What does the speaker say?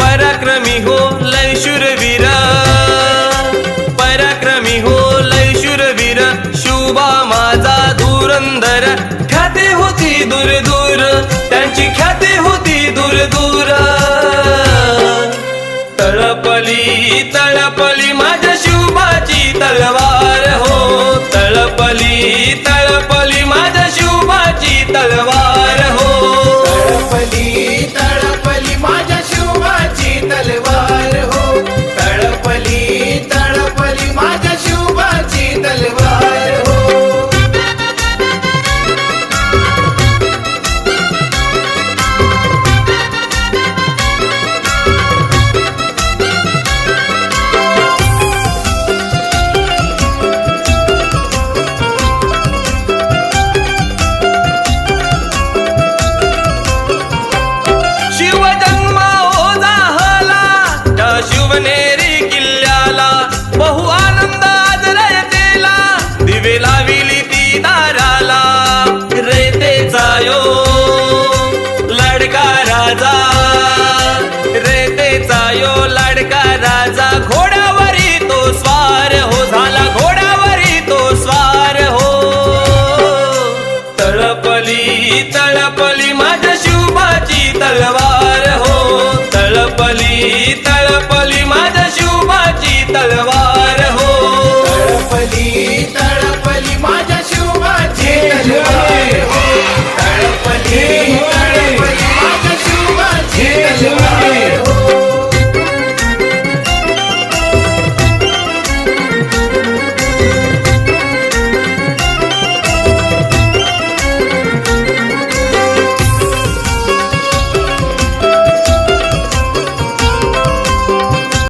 पराक्रमी हो लय शूरवीरा. पराक्रमी हो लय शूरवीर. शुभा माझा धुरंधर. ख्याते होती दूर दूर त्यांची ख्याते होती दूर दूर तळपली तळपली माझ्या शुभाची तलवार हो. तळपली तळपली तळपली तळपली माझ्या